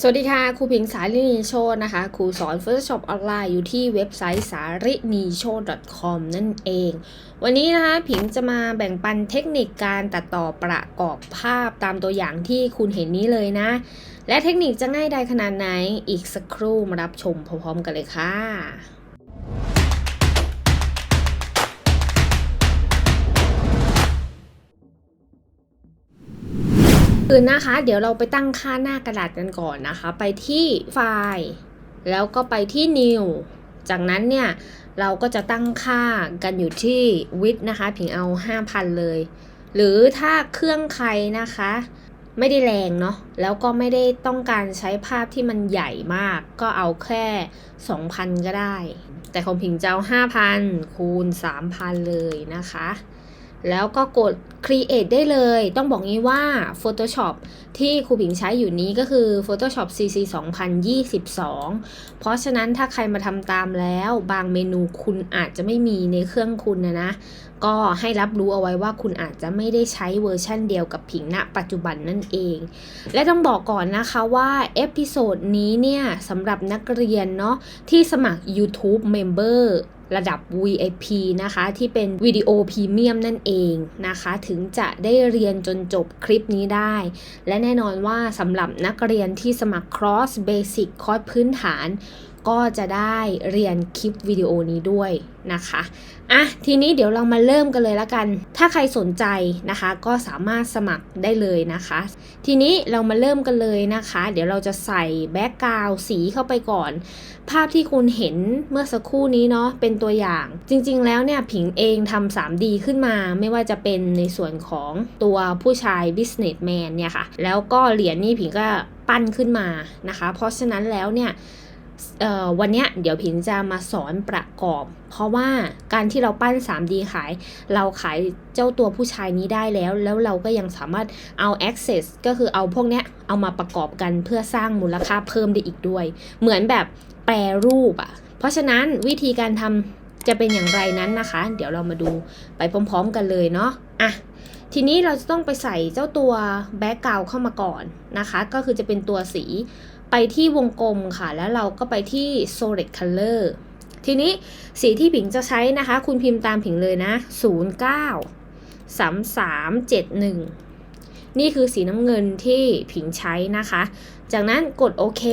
สวัสดีค่ะ ครูผิงสารินีโชตนะคะ ครูสอน Photoshop ออนไลน์อยู่ที่เว็บไซต์สารินีโชต .com นั่นเอง วันนี้นะคะผิงจะมาแบ่งปันเทคนิคการตัดต่อประกอบภาพตามตัวอย่างที่คุณเห็นนี้เลยนะ และเทคนิคจะง่ายได้ขนาดไหน อีกสักครู่มารับชมพร้อมๆกันเลยค่ะ อื่นนะคะ เดี๋ยวเราไปตั้งค่าหน้ากระดาษกันก่อนนะคะ ไปที่ไฟล์ แล้วก็ไปที่ new จากนั้นเนี่ยเราก็จะตั้งค่ากันอยู่ที่ width นะคะ ผิงเอา 5,000 เลย หรือถ้าเครื่องใครนะคะ ไม่ได้แรงเนาะแล้วก็ไม่ได้ต้องการใช้ภาพที่มันใหญ่มาก ก็เอาแค่ 2,000 ก็ได้ แต่ของผิงจะเอา 5,000 คูณ 3,000 เลยนะคะ แล้วก็กด create ได้เลย ต้องบอกงี้ว่า Photoshop ที่ครูผิงใช้อยู่นี้ก็คือ Photoshop CC 2022 เพราะฉะนั้นถ้าใครมาทำตามแล้วบางเมนูคุณอาจจะไม่มีในเครื่องคุณนะนะ ก็ให้รับรู้เอาไว้ว่าคุณอาจจะไม่ได้ใช้เวอร์ชั่นเดียวกับผิงณปัจจุบันนั่นเอง และต้องบอกก่อนนะคะว่าเอพิโซดนี้เนี่ยสำหรับนักเรียนเนาะที่สมัคร YouTube Member ระดับ VIP นะคะ ที่เป็นวิดีโอพรีเมียมนั่นเองนะคะ ถึงจะได้เรียนจนจบคลิปนี้ได้ และแน่นอนว่าสำหรับนักเรียนที่สมัคร Cross Basic คอร์สพื้นฐาน ก็จะได้เรียนคลิปวิดีโอนี้ด้วยนะคะอะทีนี้เดี๋ยวเรามาเริ่มกันเลยละกัน ถ้าใครสนใจนะคะ ก็สามารถสมัครได้เลยนะคะ ทีนี้เรามาเริ่มกันเลยนะคะ เดี๋ยวเราจะใส่แบ็กกราวสีเข้าไปก่อน ภาพที่คุณเห็นเมื่อสักครู่นี้เนาะเป็นตัวอย่าง จริง ๆ แล้วเนี่ยผิงเองทำ 3D ขึ้นมา ไม่ว่าจะเป็นในส่วนของตัวผู้ชาย businessman เนี่ยค่ะ แล้วก็เหรียญนี่ผิงก็ปั้นขึ้นมานะคะ เพราะฉะนั้นแล้วเนี่ย วันนี้เดี๋ยวผิงจะมาสอนประกอบ เพราะว่าการที่เราปั้น 3D ขาย เราขายเจ้าตัวผู้ชายนี้ได้แล้ว แล้วเราก็ยังสามารถเอา access ก็คือเอาพวกเนี้ยเอามาประกอบกันเพื่อสร้างมูลค่าเพิ่มได้อีกด้วย เหมือนแบบแปรรูปอะ่ะ เพราะฉะนั้นวิธีการทำจะเป็นอย่างไรนั้นนะคะ เดี๋ยวเรามาดูไปพร้อม ๆ กันเลยเนาะอะทีนี้เราจะต้องไปใส่เจ้าตัวแบ็กกราวเข้ามาก่อนนะคะ ก็คือจะเป็นตัวสี ไปที่วงกลมค่ะ แล้วเราก็ไปที่ solid color ทีนี้สีที่ผิงจะใช้นะคะ คุณพิมพ์ตามผิงเลยนะ 09 3371 นี่คือสีน้ำเงินที่ผิงใช้นะคะ จากนั้นกดโอเค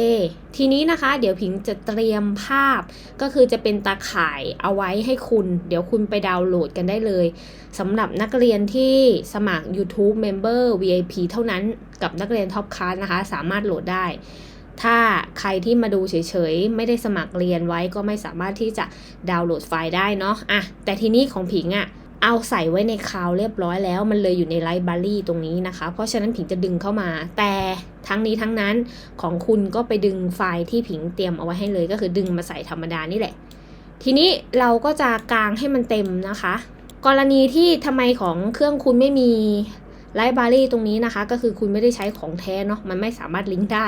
ทีนี้นะคะ เดี๋ยวผิงจะเตรียมภาพ ก็คือจะเป็นตาข่ายเอาไว้ให้คุณ เดี๋ยวคุณไปดาวน์โหลดกันได้เลยสำหรับนักเรียนที่สมัคร YouTube Member VIP เท่านั้นกับนักเรียนท็อปคลาสนะคะ สามารถโหลดได้ ถ้าใครที่มาดูเฉยๆ ไม่ได้สมัครเรียนไว้ก็ไม่สามารถที่จะดาวน์โหลดไฟล์ได้เนาะอะแต่ทีนี้ของผิงอะ่ะเอาใส่ไว้ในคลาวเรียบร้อยแล้ว มันเลยอยู่ในไลบรารีตรงนี้นะคะ เพราะฉะนั้นผิงจะดึงเข้ามา แต่ทั้งนี้ทั้งนั้นของคุณก็ไปดึงไฟล์ที่ผิงเตรียมเอาไว้ให้เลย ก็คือดึงมาใส่ธรรมดานี่แหละ ทีนี้เราก็จะกางให้มันเต็มนะคะ กรณีที่ทำไมของเครื่องคุณไม่มี ไลฟ์บารี่ตรงนี้นะคะ ก็คือคุณไม่ได้ใช้ของแท้เนาะมันไม่สามารถลิงก์ได้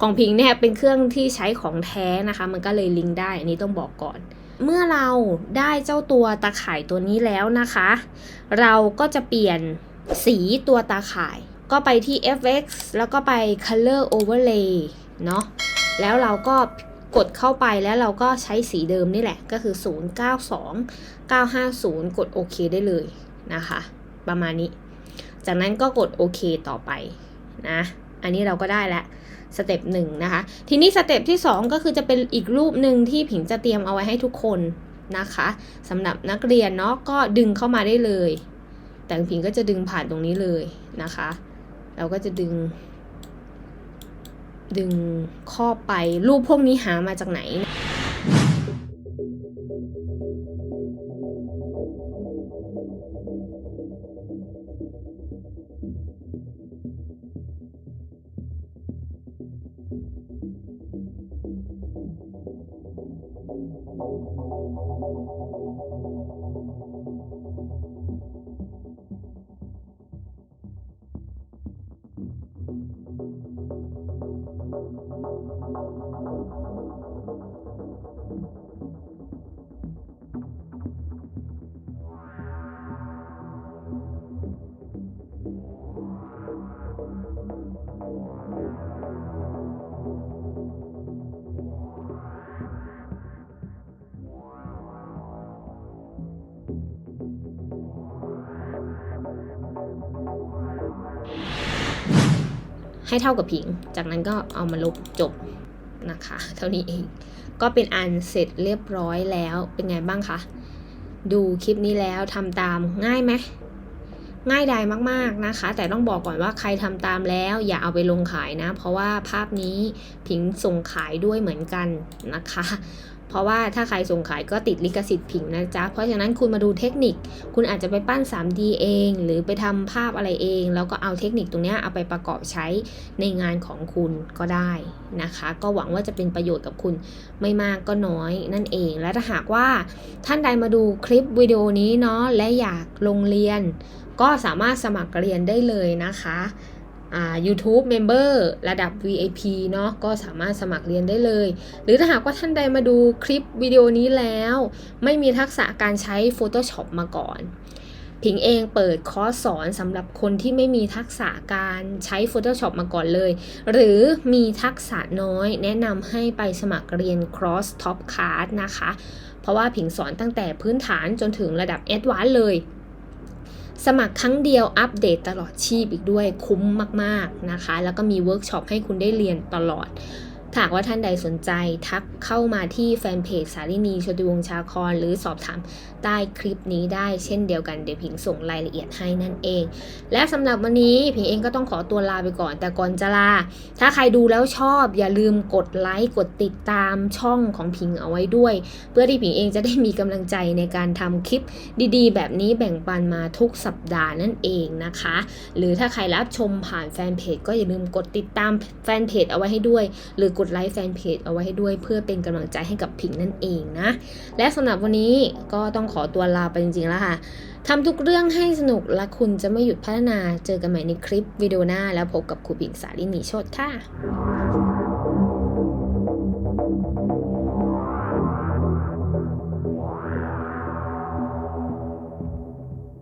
ของพิงเนี่ยเป็นเครื่องที่ใช้ของแท้นะคะ มันก็เลยลิงก์ได้อันนี้ต้องบอกก่อน เมื่อเราได้เจ้าตัวตาข่ายตัวนี้แล้วนะคะ เราก็จะเปลี่ยนสีตัวตาข่าย ก็ไปที่ FX แล้วก็ไป Color Overlay เนาะแล้วเราก็กดเข้าไปแล้วเราก็ใช้สีเดิมนี่แหละก็คือ 092 950 กดโอเคได้เลยนะคะ ประมาณนี้ จากนั้นก็กดโอเคต่อไปนะ อันนี้เราก็ได้แล้วสเต็ปหนึ่งนะคะ ทีนี้สเต็ปที่ 2 ก็คือจะเป็นอีกรูปหนึ่งที่ผิงจะเตรียมเอาไว้ให้ทุกคนนะคะสำหรับนักเรียนเนาะก็ดึงเข้ามาได้เลย แต่ผิงก็จะดึงผ่านตรงนี้เลยนะคะ เราก็จะดึง ดึงข้อไปรูปพวกนี้หามาจากไหน ให้เท่ากับผิง จากนั้นก็เอามาลบจบนะคะ เท่านี้เอง ก็เป็นอันเสร็จเรียบร้อยแล้วเป็นไงบ้างคะ ดูคลิปนี้แล้วทำตามง่ายไหม ง่ายดายมากๆนะคะ แต่ต้องบอกก่อนว่าใครทำตามแล้ว อย่าเอาไปลงขายนะ เพราะว่าภาพนี้ผิงส่งขายด้วยเหมือนกันนะคะ เพราะว่าถ้าใครส่งขายก็ติดลิขสิทธิ์ผิงนะจ๊ะ เพราะฉะนั้นคุณมาดูเทคนิค คุณอาจจะไปปั้น 3D เอง หรือไปทำภาพอะไรเอง แล้วก็เอาเทคนิคตรงนี้เอาไปประกอบใช้ในงานของคุณก็ได้นะคะ ก็หวังว่าจะเป็นประโยชน์กับคุณไม่มากก็น้อยนั่นเอง และถ้าหากว่าท่านใดมาดูคลิปวิดีโอนี้เนาะและอยากลงเรียน ก็สามารถสมัครเรียนได้เลยนะคะอ่า YouTube Member ระดับ VIP เนาะก็สามารถสมัครเรียนได้เลย หรือถ้าหากว่าท่านใดมาดูคลิปวิดีโอนี้แล้ว ไม่มีทักษะการใช้ Photoshop มาก่อน ผิงเองเปิดคอร์สสอนสำหรับคนที่ไม่มีทักษะการใช้ Photoshop มาก่อนเลย หรือมีทักษะน้อยแนะนำให้ไปสมัครเรียน Cross Top Class นะคะ เพราะว่าผิงสอนตั้งแต่พื้นฐานจนถึงระดับ a d v a n c e เลย สมัครครั้งเดียวอัปเดตตลอดชีพอีกด้วยคุ้มมาก ๆนะคะ แล้วก็มีเวิร์กช็อปให้คุณได้เรียนตลอด หากว่าท่านใดสนใจทักเข้ามาที่แฟนเพจสารินีชติวงชาคอนหรือสอบถามใต้คลิปนี้ได้เช่นเดียวกันเดี๋ยวผิงส่งรายละเอียดให้นั่นเอง และสำหรับวันนี้ผิงเองก็ต้องขอตัวลาไปก่อน แต่ก่อนจะลา ถ้าใครดูแล้วชอบอย่าลืมกดไลค์กดติดตามช่องของผิงเอาไว้ด้วย เพื่อที่ผิงเองจะได้มีกำลังใจในการทำคลิปดีๆ แบบนี้แบ่งปันมาทุกสัปดาห์นั่นเองนะคะ หรือถ้าใครรับชมผ่านแฟนเพจก็อย่าลืมกดติดตามแฟนเพจเอาไว้ให้ด้วย หรือกดไลค์แฟนเพจเอาไว้ให้ด้วยเพื่อเป็นกำลังใจให้กับผิงนั่นเองนะ และสำหรับวันนี้ก็ต้องขอตัวลาไปจริงๆแล้วค่ะทำทุกเรื่องให้สนุกและคุณจะไม่หยุดพัฒนา เจอกันใหม่ในคลิปวิดีโอหน้า แล้วพบกับครูผิงสาลินีโชตค่ะ